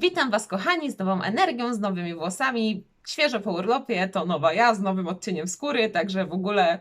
Witam Was, kochani, z nową energią, z nowymi włosami. Świeżo po urlopie, to nowa ja z nowym odcieniem skóry, także w ogóle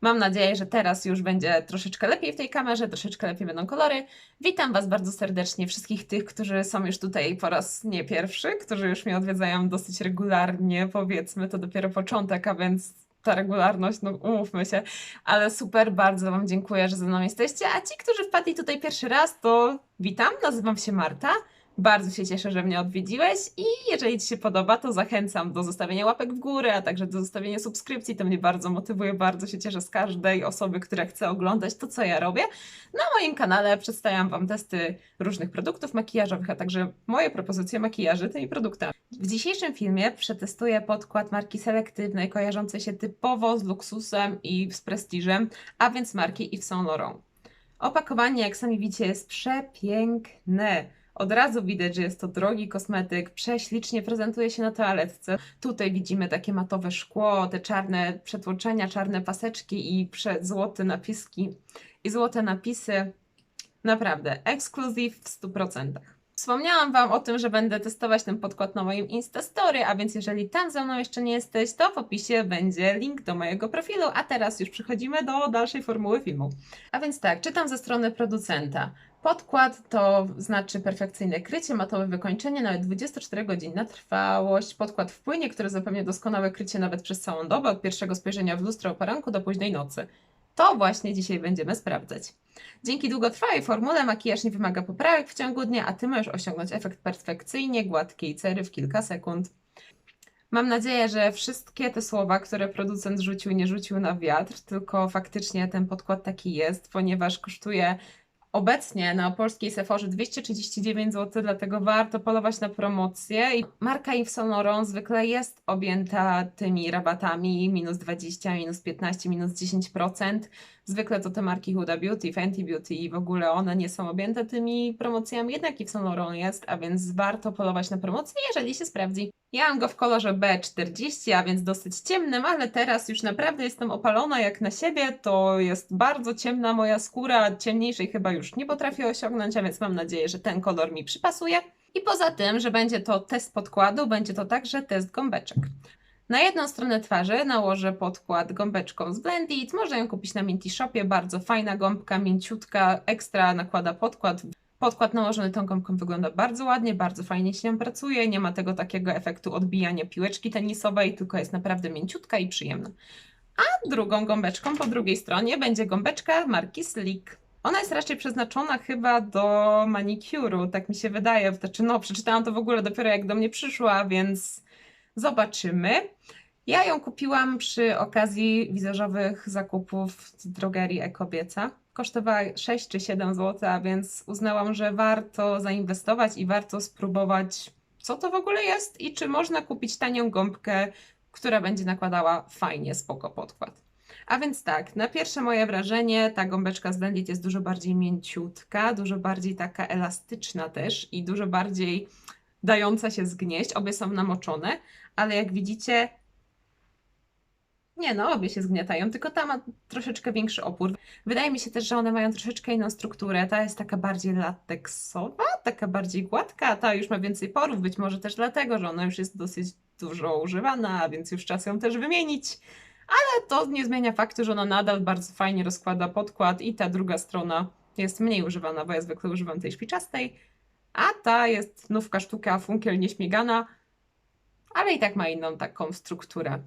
mam nadzieję, że teraz już będzie troszeczkę lepiej w tej kamerze, troszeczkę lepiej będą kolory. Witam Was bardzo serdecznie, wszystkich tych, którzy są już tutaj po raz nie pierwszy, którzy już mnie odwiedzają dosyć regularnie, powiedzmy, to dopiero początek, a więc ta regularność, no umówmy się, ale super, bardzo Wam dziękuję, że ze mną jesteście, a ci, którzy wpadli tutaj pierwszy raz, to witam, nazywam się Marta. Bardzo się cieszę, że mnie odwiedziłeś i jeżeli Ci się podoba, to zachęcam do zostawienia łapek w górę, a także do zostawienia subskrypcji. To mnie bardzo motywuje, bardzo się cieszę z każdej osoby, która chce oglądać to, co ja robię. Na moim kanale przedstawiam Wam testy różnych produktów makijażowych, a także moje propozycje makijaży tymi produktami. W dzisiejszym filmie przetestuję podkład marki selektywnej, kojarzącej się typowo z luksusem i z prestiżem, a więc marki Yves Saint Laurent. Opakowanie, jak sami widzicie, jest przepiękne. Od razu widać, że jest to drogi kosmetyk, prześlicznie prezentuje się na toaletce. Tutaj widzimy takie matowe szkło, te czarne przetłoczenia, czarne paseczki i złote napiski i złote napisy. Naprawdę, ekskluzyw w 100%. Wspomniałam Wam o tym, że będę testować ten podkład na moim Instastory, a więc jeżeli tam ze mną jeszcze nie jesteś, to w opisie będzie link do mojego profilu, a teraz już przechodzimy do dalszej formuły filmu. A więc tak, czytam ze strony producenta. Podkład to znaczy perfekcyjne krycie, matowe wykończenie, nawet 24 godzinna trwałość. Podkład w płynie, który zapewnia doskonałe krycie nawet przez całą dobę, od pierwszego spojrzenia w lustro o poranku do późnej nocy. To właśnie dzisiaj będziemy sprawdzać. Dzięki długotrwałej formule makijaż nie wymaga poprawek w ciągu dnia, a Ty możesz osiągnąć efekt perfekcyjnie gładkiej cery w kilka sekund. Mam nadzieję, że wszystkie te słowa, które producent rzucił, nie rzucił na wiatr, tylko faktycznie ten podkład taki jest, ponieważ kosztuje obecnie na polskiej Sephorze 239 zł, dlatego warto polować na promocję. Marka Yves Saint Laurent zwykle jest objęta tymi rabatami minus 20, minus 15, minus 10%. Zwykle to te marki Huda Beauty, Fenty Beauty i w ogóle one nie są objęte tymi promocjami, jednak Yves Saint Laurent jest, a więc warto polować na promocję, jeżeli się sprawdzi. Ja mam go w kolorze B40, a więc dosyć ciemnym, ale teraz już naprawdę jestem opalona jak na siebie. To jest bardzo ciemna moja skóra, ciemniejszej chyba już nie potrafię osiągnąć, a więc mam nadzieję, że ten kolor mi przypasuje. I poza tym, że będzie to test podkładu, będzie to także test gąbeczek. Na jedną stronę twarzy nałożę podkład gąbeczką z Blendit. Można ją kupić na Minty Shopie. Bardzo fajna gąbka, mięciutka, ekstra nakłada podkład. Podkład nałożony tą gąbką wygląda bardzo ładnie, bardzo fajnie się nią pracuje. Nie ma tego takiego efektu odbijania piłeczki tenisowej, tylko jest naprawdę mięciutka i przyjemna. A drugą gąbeczką po drugiej stronie będzie gąbeczka marki Slick. Ona jest raczej przeznaczona chyba do manikuru, tak mi się wydaje. Znaczy, no, przeczytałam to w ogóle dopiero jak do mnie przyszła, więc zobaczymy. Ja ją kupiłam przy okazji wizażowych zakupów z drogerii Ekobieca. Kosztowała 6 czy 7 zł, a więc uznałam, że warto zainwestować i warto spróbować, co to w ogóle jest i czy można kupić tanią gąbkę, która będzie nakładała fajnie spoko podkład. A więc tak, na pierwsze moje wrażenie, ta gąbeczka z Blendit jest dużo bardziej mięciutka, dużo bardziej taka elastyczna też i dużo bardziej dająca się zgnieść. Obie są namoczone, ale jak widzicie, nie no, obie się zgniatają, tylko ta ma troszeczkę większy opór. Wydaje mi się też, że one mają troszeczkę inną strukturę. Ta jest taka bardziej lateksowa, taka bardziej gładka, a ta już ma więcej porów, być może też dlatego, że ona już jest dosyć dużo używana, więc już czas ją też wymienić. Ale to nie zmienia faktu, że ona nadal bardzo fajnie rozkłada podkład i ta druga strona jest mniej używana, bo ja zwykle używam tej szpiczastej, a ta jest nówka sztuka funkiel nieśmigana, ale i tak ma inną taką strukturę.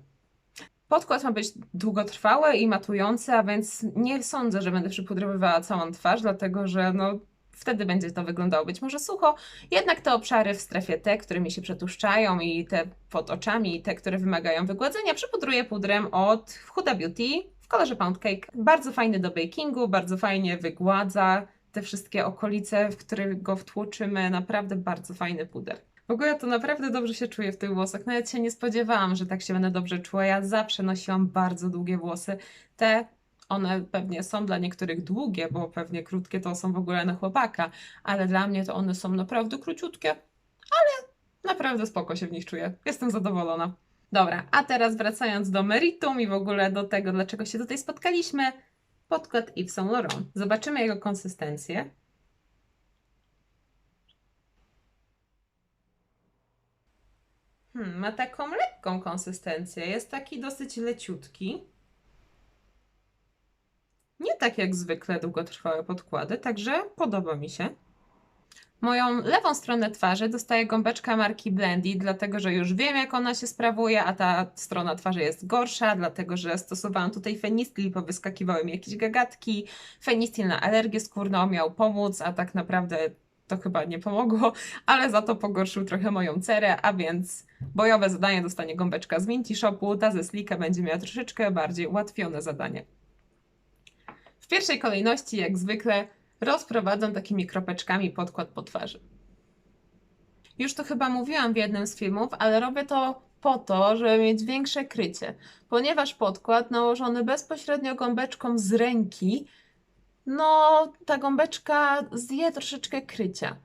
Podkład ma być długotrwały i matujący, a więc nie sądzę, że będę przypudrowywała całą twarz, dlatego że no, wtedy będzie to wyglądało być może sucho. Jednak te obszary w strefie T, które mi się przetuszczają i te pod oczami i te, które wymagają wygładzenia, przypudruję pudrem od Huda Beauty w kolorze Pound Cake. Bardzo fajny do bakingu, bardzo fajnie wygładza te wszystkie okolice, w których go wtłoczymy. Naprawdę bardzo fajny puder. W ogóle to naprawdę dobrze się czuję w tych włosach. Nawet się nie spodziewałam, że tak się będę dobrze czuła. Ja zawsze nosiłam bardzo długie włosy. Te, one pewnie są dla niektórych długie, bo pewnie krótkie to są w ogóle na chłopaka, ale dla mnie to one są naprawdę króciutkie, ale naprawdę spoko się w nich czuję. Jestem zadowolona. Dobra, a teraz wracając do meritum i w ogóle do tego, dlaczego się tutaj spotkaliśmy. Podkład Yves Saint Laurent. Zobaczymy jego konsystencję. Hmm, ma taką lekką konsystencję. Jest taki dosyć leciutki. Nie tak jak zwykle długotrwałe podkłady, także podoba mi się. Moją lewą stronę twarzy dostaje gąbeczka marki Blendy, dlatego że już wiem, jak ona się sprawuje, a ta strona twarzy jest gorsza, dlatego że stosowałam tutaj fenistil, bo wyskakiwały mi jakieś gagatki. Fenistil na alergię skórną miał pomóc, a tak naprawdę to chyba nie pomogło, ale za to pogorszył trochę moją cerę, a więc bojowe zadanie dostanie gąbeczka z Minty Shopu, ta ze Slika będzie miała troszeczkę bardziej ułatwione zadanie. W pierwszej kolejności, jak zwykle, rozprowadzam takimi kropeczkami podkład po twarzy. Już to chyba mówiłam w jednym z filmów, ale robię to po to, żeby mieć większe krycie, ponieważ podkład nałożony bezpośrednio gąbeczką z ręki, no ta gąbeczka zje troszeczkę krycia.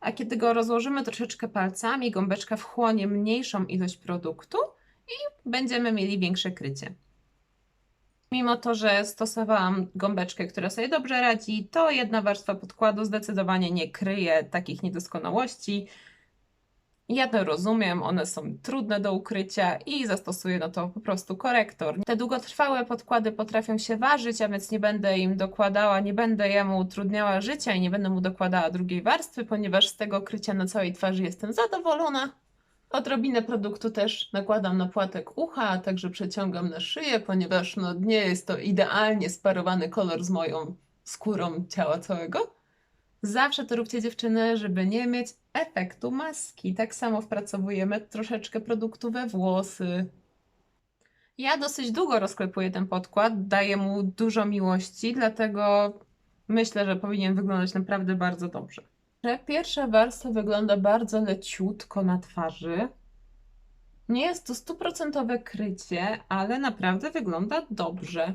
A kiedy go rozłożymy troszeczkę palcami, gąbeczka wchłonie mniejszą ilość produktu i będziemy mieli większe krycie. Mimo to, że stosowałam gąbeczkę, która sobie dobrze radzi, to jedna warstwa podkładu zdecydowanie nie kryje takich niedoskonałości. Ja to rozumiem, one są trudne do ukrycia i zastosuję na to po prostu korektor. Te długotrwałe podkłady potrafią się ważyć, a więc nie będę im dokładała, nie będę jemu utrudniała życia i nie będę mu dokładała drugiej warstwy, ponieważ z tego krycia na całej twarzy jestem zadowolona. Odrobinę produktu też nakładam na płatek ucha, a także przeciągam na szyję, ponieważ no, nie jest to idealnie sparowany kolor z moją skórą ciała całego. Zawsze to róbcie dziewczyny, żeby nie mieć efektu maski. Tak samo wpracowujemy troszeczkę produktu we włosy. Ja dosyć długo rozklepuję ten podkład, daję mu dużo miłości, dlatego myślę, że powinien wyglądać naprawdę bardzo dobrze. Pierwsza warstwa wygląda bardzo leciutko na twarzy. Nie jest to stuprocentowe krycie, ale naprawdę wygląda dobrze.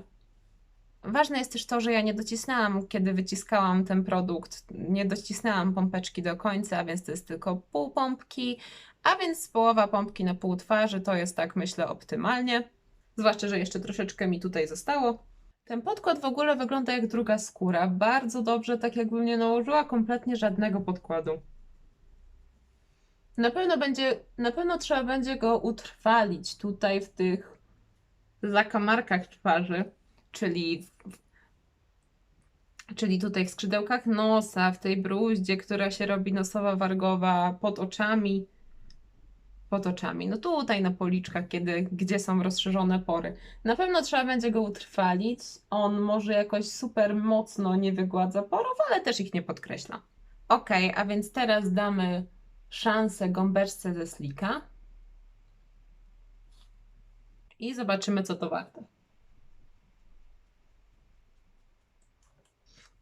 Ważne jest też to, że ja nie docisnęłam, kiedy wyciskałam ten produkt, nie docisnęłam pompeczki do końca, więc to jest tylko pół pompki, a więc połowa pompki na pół twarzy to jest tak myślę optymalnie. Zwłaszcza, że jeszcze troszeczkę mi tutaj zostało. Ten podkład w ogóle wygląda jak druga skóra. Bardzo dobrze, tak jakbym nie nałożyła kompletnie żadnego podkładu. Na pewno będzie, na pewno trzeba będzie go utrwalić tutaj w tych zakamarkach twarzy, czyli czyli tutaj w skrzydełkach nosa, w tej bruździe, która się robi nosowa, wargowa, pod oczami pod oczami. No tutaj na policzkach, kiedy, gdzie są rozszerzone pory. Na pewno trzeba będzie go utrwalić. On może jakoś super mocno nie wygładza porów, ale też ich nie podkreśla. Ok, a więc teraz damy szansę gąbeczce ze slika. I zobaczymy, co to warte.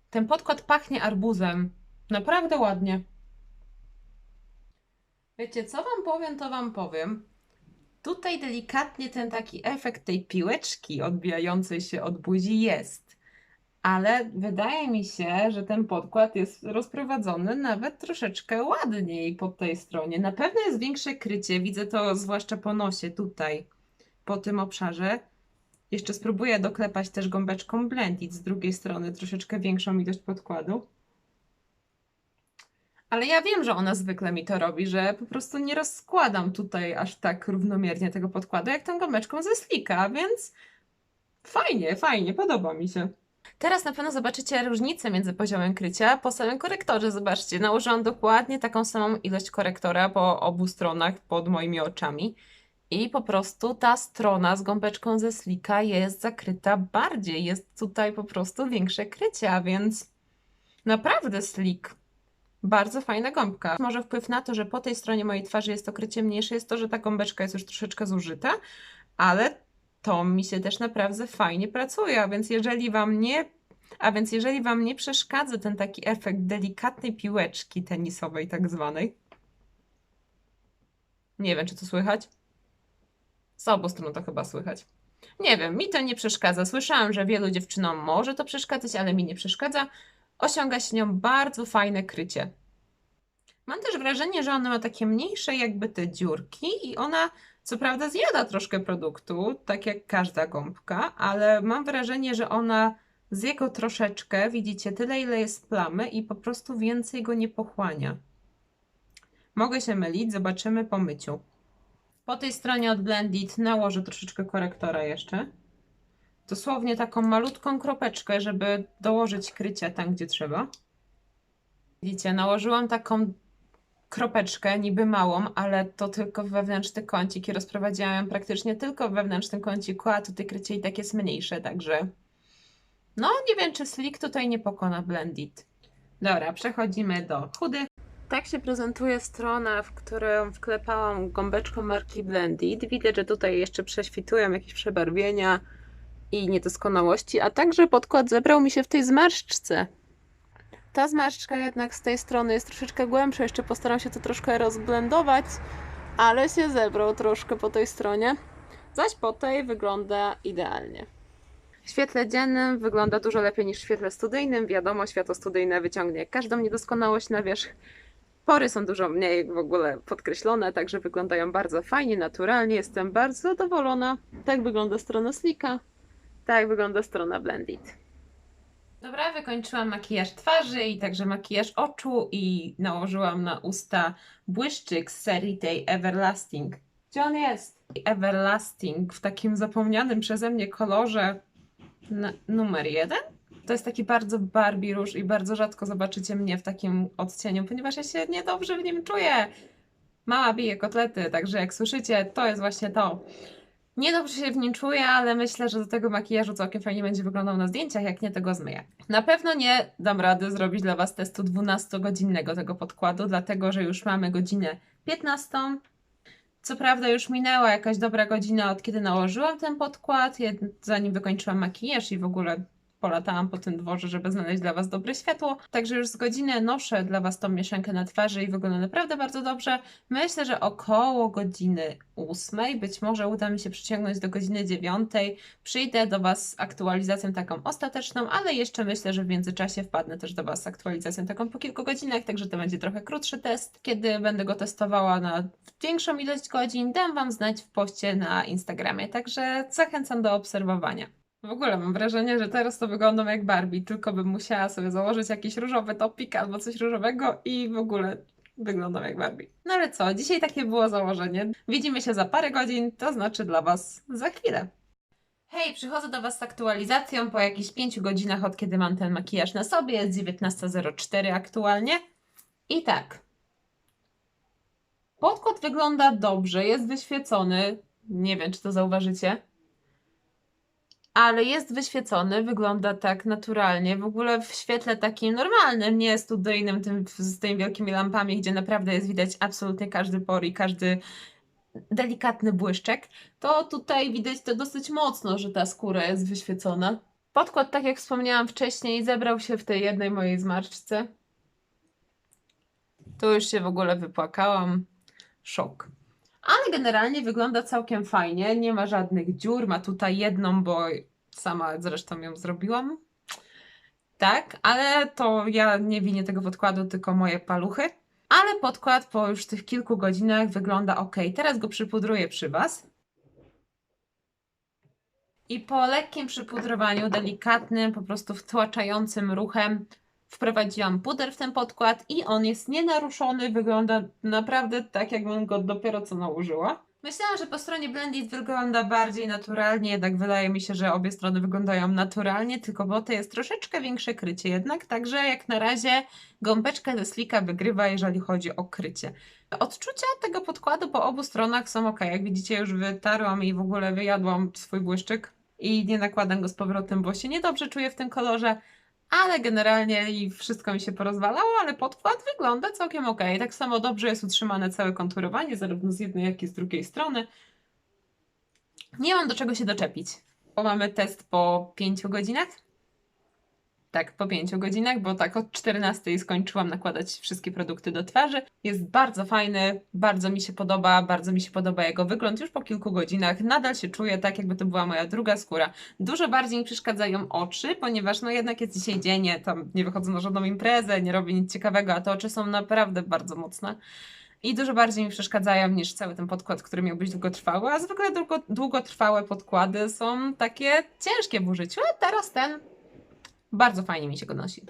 Ten podkład pachnie arbuzem. Naprawdę ładnie. Wiecie, co wam powiem, to wam powiem. Tutaj delikatnie ten taki efekt tej piłeczki odbijającej się od buzi jest. Ale wydaje mi się, że ten podkład jest rozprowadzony nawet troszeczkę ładniej po tej stronie. Na pewno jest większe krycie, widzę to zwłaszcza po nosie tutaj, po tym obszarze. Jeszcze spróbuję doklepać też gąbeczką Blendit z drugiej strony troszeczkę większą ilość podkładu. Ale ja wiem, że ona zwykle mi to robi, że po prostu nie rozkładam tutaj aż tak równomiernie tego podkładu, jak tą gąbeczką ze slika, więc fajnie, fajnie, podoba mi się. Teraz na pewno zobaczycie różnicę między poziomem krycia po samym korektorze. Zobaczcie, nałożyłam dokładnie taką samą ilość korektora po obu stronach pod moimi oczami. I po prostu ta strona z gąbeczką ze slika jest zakryta bardziej. Jest tutaj po prostu większe krycie, a więc naprawdę slik bardzo fajna gąbka. Może wpływ na to, że po tej stronie mojej twarzy jest okrycie mniejsze, jest to, że ta gąbeczka jest już troszeczkę zużyta, ale to mi się też naprawdę fajnie pracuje, a więc jeżeli Wam nie a więc jeżeli Wam nie przeszkadza ten taki efekt delikatnej piłeczki tenisowej tak zwanej, nie wiem, czy to słychać? Z obu stron to chyba słychać. Nie wiem, mi to nie przeszkadza. Słyszałam, że wielu dziewczynom może to przeszkadzać, ale mi nie przeszkadza osiąga się nią bardzo fajne krycie. Mam też wrażenie, że ona ma takie mniejsze jakby te dziurki i ona co prawda zjada troszkę produktu, tak jak każda gąbka, ale mam wrażenie, że ona z jego troszeczkę, widzicie, tyle ile jest plamy i po prostu więcej go nie pochłania. Mogę się mylić, zobaczymy po myciu. Po tej stronie od Blendit nałożę troszeczkę korektora jeszcze. Dosłownie taką malutką kropeczkę, żeby dołożyć krycie tam, gdzie trzeba. Widzicie, nałożyłam taką kropeczkę, niby małą, ale to tylko wewnętrzny kącik i rozprowadziłam praktycznie tylko w wewnętrznym kąciku, a tutaj krycie i tak jest mniejsze, także no nie wiem, czy Slick tutaj nie pokona Blendit. Dobra, przechodzimy do chudy. Tak się prezentuje strona, w którą wklepałam gąbeczką marki Blendit. Widać, że tutaj jeszcze prześwitują jakieś przebarwienia i niedoskonałości, a także podkład zebrał mi się w tej zmarszczce. Ta zmarszczka jednak z tej strony jest troszeczkę głębsza, jeszcze postaram się to troszkę rozblendować, ale się zebrał troszkę po tej stronie, zaś po tej wygląda idealnie. W świetle dziennym wygląda dużo lepiej niż w świetle studyjnym. Wiadomo, światło studyjne wyciągnie każdą niedoskonałość na wierzch. Pory są dużo mniej w ogóle podkreślone, także wyglądają bardzo fajnie, naturalnie. Jestem bardzo zadowolona. Tak wygląda strona Slika, tak wygląda strona Blendit. Dobra, wykończyłam makijaż twarzy i także makijaż oczu i nałożyłam na usta błyszczyk z serii tej Everlasting. Gdzie on jest? Everlasting w takim zapomnianym przeze mnie kolorze numer jeden. To jest taki bardzo Barbie róż i bardzo rzadko zobaczycie mnie w takim odcieniu, ponieważ ja się niedobrze w nim czuję. Mama bije kotlety, także jak słyszycie, to jest właśnie to. Niedobrze się w nim czuję, ale myślę, że do tego makijażu całkiem fajnie będzie wyglądał na zdjęciach, jak nie tego zmyję. Na pewno nie dam rady zrobić dla Was testu 12-godzinnego tego podkładu, dlatego że już mamy godzinę 15. Co prawda już minęła jakaś dobra godzina od kiedy nałożyłam ten podkład, zanim wykończyłam makijaż i w ogóle polatałam po tym dworze, żeby znaleźć dla Was dobre światło. Także już z godziny noszę dla Was tą mieszankę na twarzy i wygląda naprawdę bardzo dobrze. Myślę, że około godziny 8, być może uda mi się przyciągnąć do godziny 9. Przyjdę do Was z aktualizacją taką ostateczną, ale jeszcze myślę, że w międzyczasie wpadnę też do Was z aktualizacją taką po kilku godzinach, także to będzie trochę krótszy test. Kiedy będę go testowała na większą ilość godzin, dam Wam znać w poście na Instagramie, także zachęcam do obserwowania. W ogóle mam wrażenie, że teraz to wyglądam jak Barbie, tylko bym musiała sobie założyć jakiś różowy topik albo coś różowego i w ogóle wyglądam jak Barbie. No ale co, dzisiaj takie było założenie. Widzimy się za parę godzin, to znaczy dla Was za chwilę. Hej, przychodzę do Was z aktualizacją po jakichś 5 godzinach od kiedy mam ten makijaż na sobie. Jest 19.04 aktualnie. I tak. Podkład wygląda dobrze, jest wyświecony. Nie wiem, czy to zauważycie ale jest wyświecony, wygląda tak naturalnie, w ogóle w świetle takim normalnym, nie studyjnym, tym, z tymi wielkimi lampami, gdzie naprawdę jest widać absolutnie każdy por i każdy delikatny błyszczek, to tutaj widać to dosyć mocno, że ta skóra jest wyświecona. Podkład, tak jak wspomniałam wcześniej, zebrał się w tej jednej mojej zmarszczce. Tu już się w ogóle wypłakałam. Szok. Ale generalnie wygląda całkiem fajnie. Nie ma żadnych dziur. Ma tutaj jedną, bo sama zresztą ją zrobiłam. Tak, ale to ja nie winię tego podkładu, tylko moje paluchy. Ale podkład po już tych kilku godzinach wygląda ok. Teraz go przypudruję przy Was. I po lekkim przypudrowaniu, delikatnym, po prostu wtłaczającym ruchem, wprowadziłam puder w ten podkład i on jest nienaruszony, wygląda naprawdę tak, jakbym go dopiero co nałożyła. Myślałam, że po stronie Blendit wygląda bardziej naturalnie, jednak wydaje mi się, że obie strony wyglądają naturalnie, tylko bo to jest troszeczkę większe krycie jednak, także jak na razie gąbeczka ze Slika wygrywa, jeżeli chodzi o krycie. Odczucia tego podkładu po obu stronach są ok. Jak widzicie, już wytarłam i w ogóle wyjadłam swój błyszczyk i nie nakładam go z powrotem, bo się niedobrze czuję w tym kolorze ale generalnie i wszystko mi się porozwalało, ale podkład wygląda całkiem ok. Tak samo dobrze jest utrzymane całe konturowanie, zarówno z jednej, jak i z drugiej strony. Nie mam do czego się doczepić. Bo mamy test po 5 godzinach. Tak, po 5 godzinach, bo tak od 14 skończyłam nakładać wszystkie produkty do twarzy. Jest bardzo fajny, bardzo mi się podoba, bardzo mi się podoba jego wygląd. Już po kilku godzinach nadal się czuję tak, jakby to była moja druga skóra. Dużo bardziej mi przeszkadzają oczy, ponieważ no jednak jest dzisiaj dzień, nie, tam nie wychodzę na żadną imprezę, nie robię nic ciekawego, a te oczy są naprawdę bardzo mocne. I dużo bardziej mi przeszkadzają niż cały ten podkład, który miał być długotrwały, a zwykle długo, długotrwałe podkłady są takie ciężkie w użyciu, a teraz ten bardzo fajnie mi się go nosi.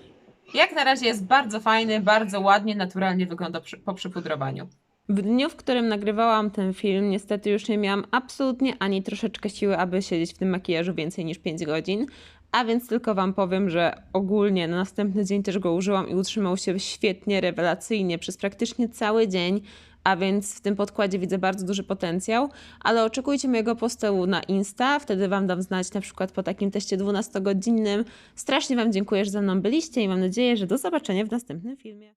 Jak na razie jest bardzo fajny, bardzo ładnie, naturalnie wygląda przy, po przypudrowaniu. W dniu, w którym nagrywałam ten film, niestety już nie miałam absolutnie ani troszeczkę siły, aby siedzieć w tym makijażu więcej niż 5 godzin. A więc tylko Wam powiem, że ogólnie na następny dzień też go użyłam i utrzymał się świetnie, rewelacyjnie przez praktycznie cały dzień. A więc w tym podkładzie widzę bardzo duży potencjał, ale oczekujcie mojego postu na Insta, wtedy Wam dam znać na przykład po takim teście 12-godzinnym. Strasznie Wam dziękuję, że ze mną byliście i mam nadzieję, że do zobaczenia w następnym filmie.